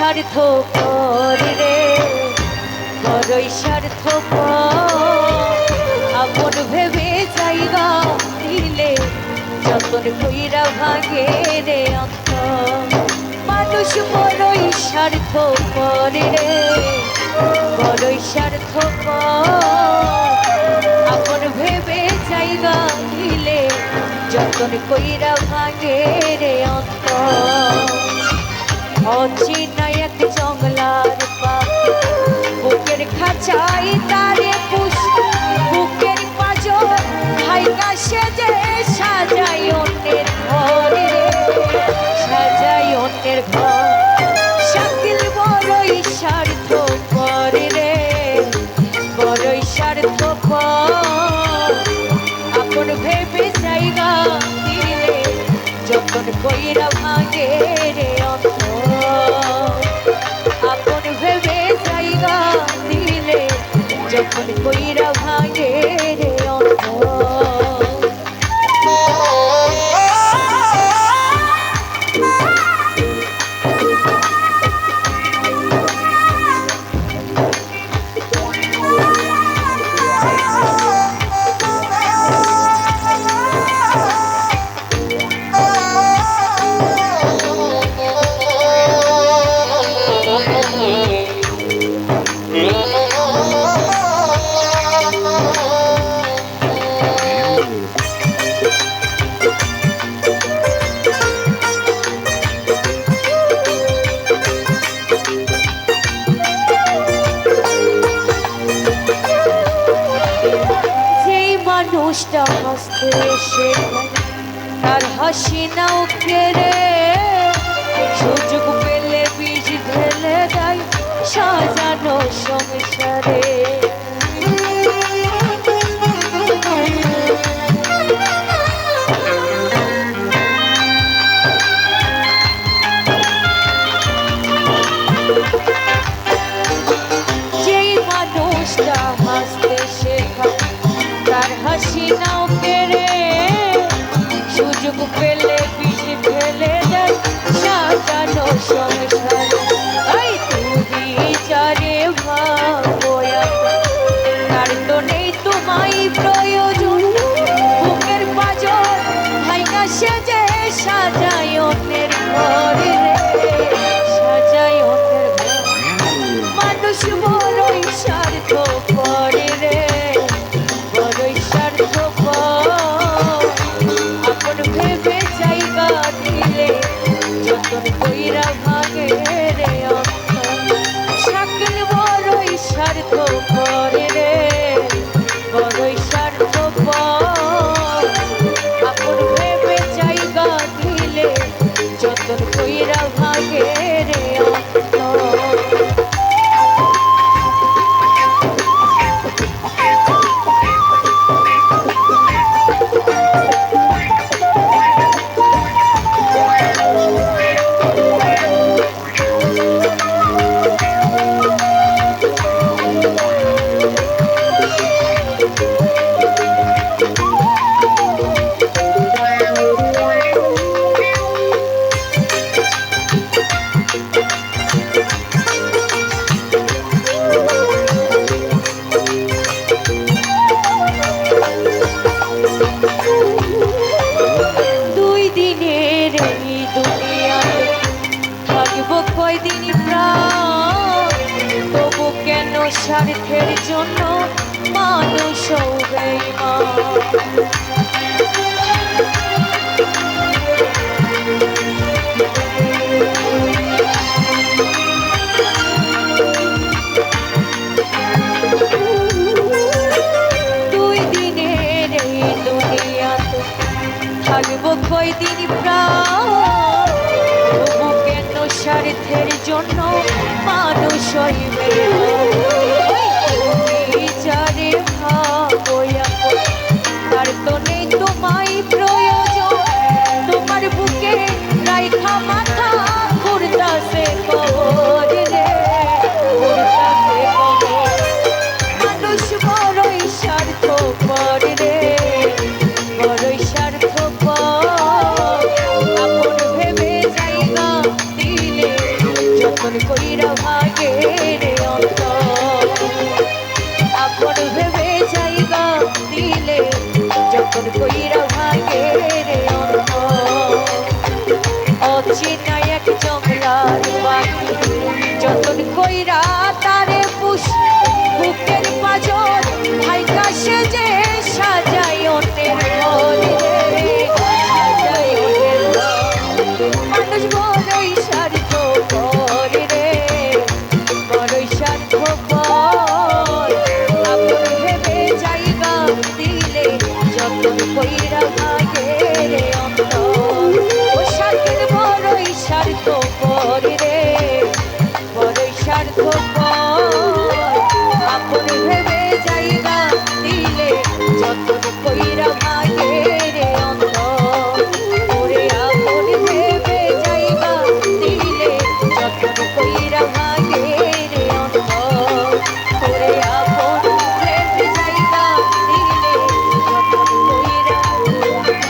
স্বার্থ রে। বড়ই স্বার্থ আপন ভেবে চাইবা দিলে, যতন কইরা ভাগে রে অন্ত মানুষ বড়ই স্বার্থ রে। বড়ই স্বার্থ আপন ভেবে চাইবা দিলে, যতন কইরা ভাগে রে অন্ত অচেনা এক জঙ্গলার পাখি। বুকের খাঁচাই তারে পুষ বুকের পাজর ভাই কাছে যে সাজাই অন্যের ঘরে। সাজাই অন্যের ঘর, শাকিল বড়ই স্বার্থ করে রে। বড়ই স্বার্থ আপন যখন কইরা ভাঙে রে তার হাসি নাও কেড়ে সুযোগ পেলে বীজ ঢেলে দেয় সাজানো সংসারে। কইরা স্বার্থের জন্য মানুষ দুই যতন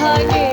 ভেবে